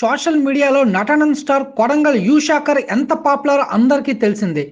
Social మీడియాలో నటనం star Kodangal యూషాకర్ ఎంత పాపులర్ అందరికీ తెలిసిందే.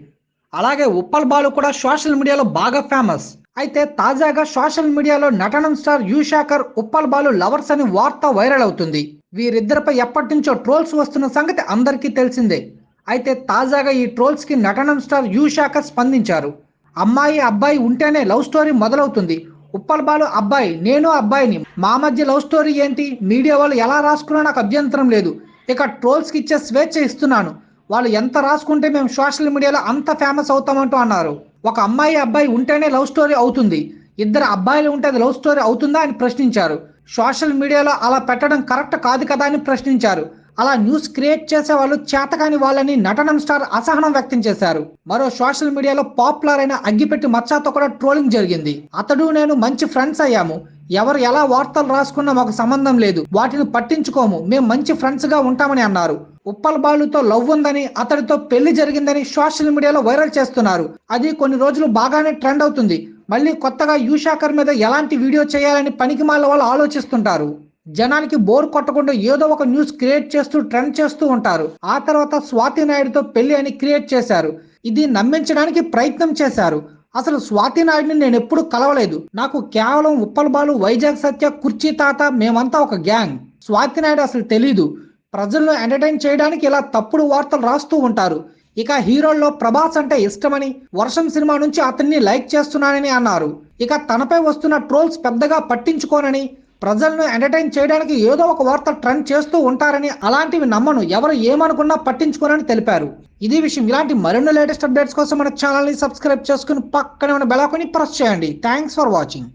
అలాగే ఉప్పల్ బాలు కూడా సోషల్ మీడియాలో బాగా ఫేమస్. అయితే తాజాగా సోషల్ మీడియాలో నటనం స్టార్ యూషాకర్ ఉప్పల్ బాలు లవర్స్ అని వార్త వైరల్ అవుతుంది. వీరిద్దరిపై ఎప్పటి నుంచో ట్రోల్స్ వస్తున్న సంగతి అందరికీ తెలిసిందే. అయితే తాజాగా ఈ ట్రోల్స్కి నటనం స్టార్ యూషాకర్ స్పందించారు. అమ్మాయి అబ్బాయి ఉంటేనే లవ్ స్టోరీ మొదలవుతుంది. ఉప్పల్ బాలు అబ్బాయి నేను అబ్బాయిని. మా మధ్య లవ్ స్టోరీ ఏంటి? మీడియా వాళ్ళు ఎలా రాసుకున్నా నాకు అభ్యంతరం లేదు. ఇక ట్రోల్స్కి ఇచ్చే స్వేచ్ఛ ఇస్తున్నాను. వాళ్ళు ఎంత రాసుకుంటే మేము సోషల్ మీడియాలో అంత ఫేమస్ అవుతామంటూ అన్నారు. ఒక అమ్మాయి అబ్బాయి ఉంటేనే లవ్ స్టోరీ అవుతుంది. ఇద్దరు అబ్బాయిలు ఉంటే అది లవ్ స్టోరీ అవుతుందా అని ప్రశ్నించారు. సోషల్ మీడియాలో అలా పెట్టడం కరెక్ట్ కాదు కదా అని ప్రశ్నించారు. అలా న్యూస్ క్రియేట్ చేసే వాళ్ళు చేతకాని వాళ్ళని నటనం స్టార్ అసహనం వ్యక్తం చేశారు. మరో సోషల్ మీడియాలో పాపులర్ అయిన అగ్గిపెట్టి మచ్చాతో కూడా ట్రోలింగ్ జరిగింది. అతడు నేను మంచి ఫ్రెండ్స్ అయ్యాము. ఎవరు ఎలా వార్తలు రాసుకున్నా మాకు సంబంధం లేదు. వాటిని పట్టించుకోము. మేము మంచి ఫ్రెండ్స్గా ఉంటామని అన్నారు. ఉప్పల్ బాలుతో లవ్ ఉందని అతడితో పెళ్ళి జరిగిందని సోషల్ మీడియాలో వైరల్ చేస్తున్నారు. అది కొన్ని రోజులు బాగానే ట్రెండ్ అవుతుంది. మళ్ళీ కొత్తగా యూషాకర్ మీద ఎలాంటి వీడియో చేయాలని పనికిమాల వాళ్ళు ఆలోచిస్తుంటారు. జనానికి బోర్ కొట్టకుండా ఏదో ఒక న్యూస్ క్రియేట్ చేస్తూ ట్రెండ్ చేస్తూ ఉంటారు. ఆ తర్వాత స్వాతి నాయుడుతో పెళ్ళి అని క్రియేట్ చేశారు. ఇది నమ్మించడానికి ప్రయత్నం చేశారు. అసలు స్వాతి నాయుడిని నేను ఎప్పుడు కలవలేదు. నాకు కేవలం ఉప్పల్బాలు వైజాగ్ సత్య కుర్చీ తాత మేమంతా ఒక గ్యాంగ్. స్వాతి నాయుడు అసలు తెలీదు. ప్రజలను ఎంటర్టైన్ చేయడానికి ఇలా తప్పుడు వార్తలు రాస్తూ ఉంటారు. ఇక హీరోల్లో ప్రభాస్ అంటే ఇష్టమని వర్షం సినిమా నుంచి అతన్ని లైక్ చేస్తున్నానని అన్నారు. ఇక తనపై వస్తున్న ట్రోల్స్ పెద్దగా పట్టించుకోనని ప్రజలను ఎంటర్టైన్ చేయడానికి ఏదో ఒక వార్త ట్రెండ్ చేస్తూ ఉంటారని అలాంటివి నమ్మను. ఎవరు ఏమనుకున్నా పట్టించుకోనని తెలిపారు. ఇది విషయం. ఇలాంటి మరిన్ని లేటెస్ట్ అప్డేట్స్ కోసం మన ఛానల్ని సబ్స్క్రైబ్ చేసుకుని పక్కనే ఉన్న బెలాకొని ప్రెస్ చేయండి. Thanks for watching